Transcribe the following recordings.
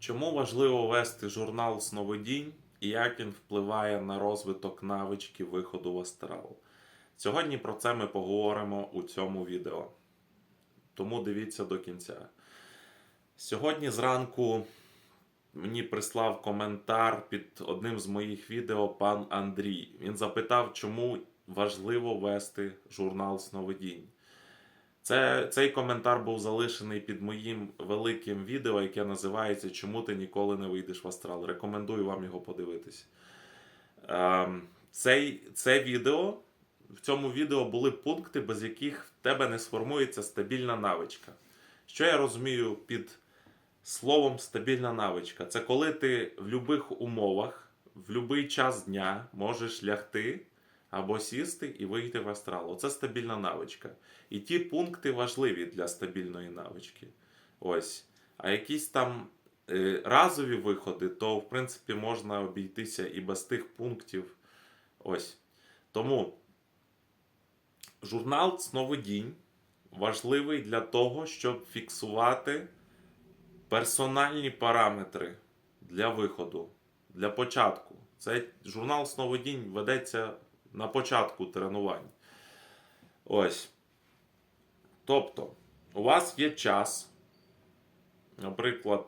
Чому важливо вести журнал Сновидінь і як він впливає на розвиток навички виходу в астрал? Сьогодні про це ми поговоримо у цьому відео. Тому дивіться до кінця. Сьогодні зранку мені прислав коментар під одним з моїх відео пан Андрій. Він запитав, чому важливо вести журнал Сновидінь. Це, цей коментар був залишений під моїм великим відео, яке називається Чому ти ніколи не вийдеш в астрал. Рекомендую вам його подивитись. Ем, цей, це відео, в цьому відео були пункти, без яких в тебе не сформується стабільна навичка. Що я розумію під словом стабільна навичка? Це коли ти в будь-яких умовах, в будь-який час дня можеш лягти або сісти і вийти в астрал. Оце стабільна навичка. І ті пункти важливі для стабільної навички. Ось. А якісь там е, разові виходи, то в принципі можна обійтися і без тих пунктів. Ось. Тому журнал Сновидінь важливий для того, щоб фіксувати персональні параметри для виходу, для початку. Цей журнал Сновидінь ведеться на початку тренувань. Ось. Тобто, у вас є час, наприклад,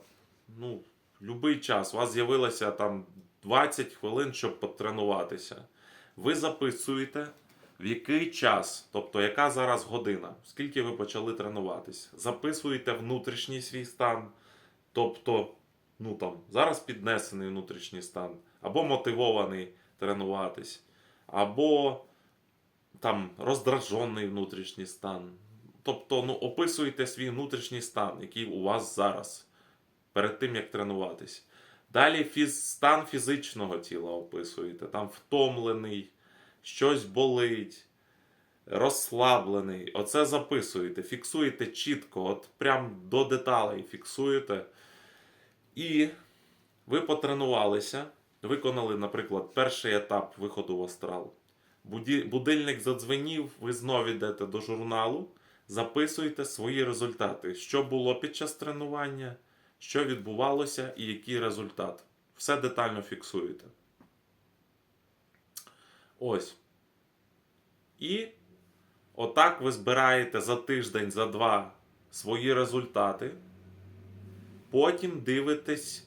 ну, будь-який час, у вас з'явилося там 20 хвилин, щоб потренуватися. Ви записуєте, в який час, тобто яка зараз година, скільки ви почали тренуватись. Записуєте внутрішній свій стан, тобто, ну там, зараз піднесений внутрішній стан, або мотивований тренуватись, або там роздражений внутрішній стан. Тобто, ну, описуєте свій внутрішній стан, який у вас зараз, перед тим, як тренуватись. Далі фіз... стан фізичного тіла описуєте, там втомлений, щось болить, розслаблений. Оце записуєте, фіксуєте чітко, от прям до деталей фіксуєте. І ви потренувалися, виконали, наприклад, перший етап виходу в астрал. Будильник задзвенів, ви знову йдете до журналу, записуєте свої результати, що було під час тренування, що відбувалося і який результат. Все детально фіксуєте. Ось. І отак ви збираєте за тиждень, за два свої результати. Потім дивитесь,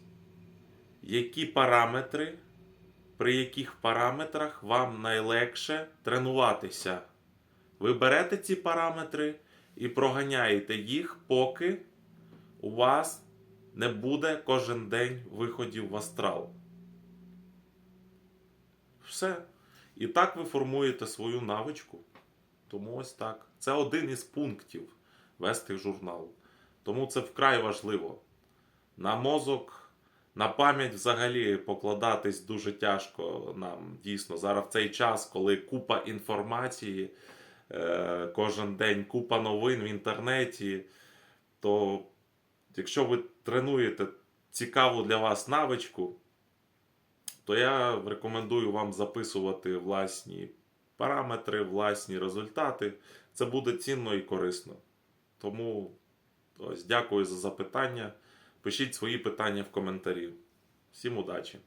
які параметри, при яких параметрах вам найлегше тренуватися. Ви берете ці параметри і проганяєте їх, поки у вас не буде кожен день виходів в астрал. Все. І так ви формуєте свою навичку. Тому ось так. Це один із пунктів вести журнал. Тому це вкрай важливо. На мозок, на пам'ять взагалі покладатись дуже тяжко нам дійсно. Зараз в цей час, коли купа інформації, е, кожен день купа новин в інтернеті, то якщо ви тренуєте цікаву для вас навичку, то я рекомендую вам записувати власні параметри, власні результати. Це буде цінно і корисно. Тому ось дякую за запитання. Пишіть свої питання в коментарі. Всім удачі!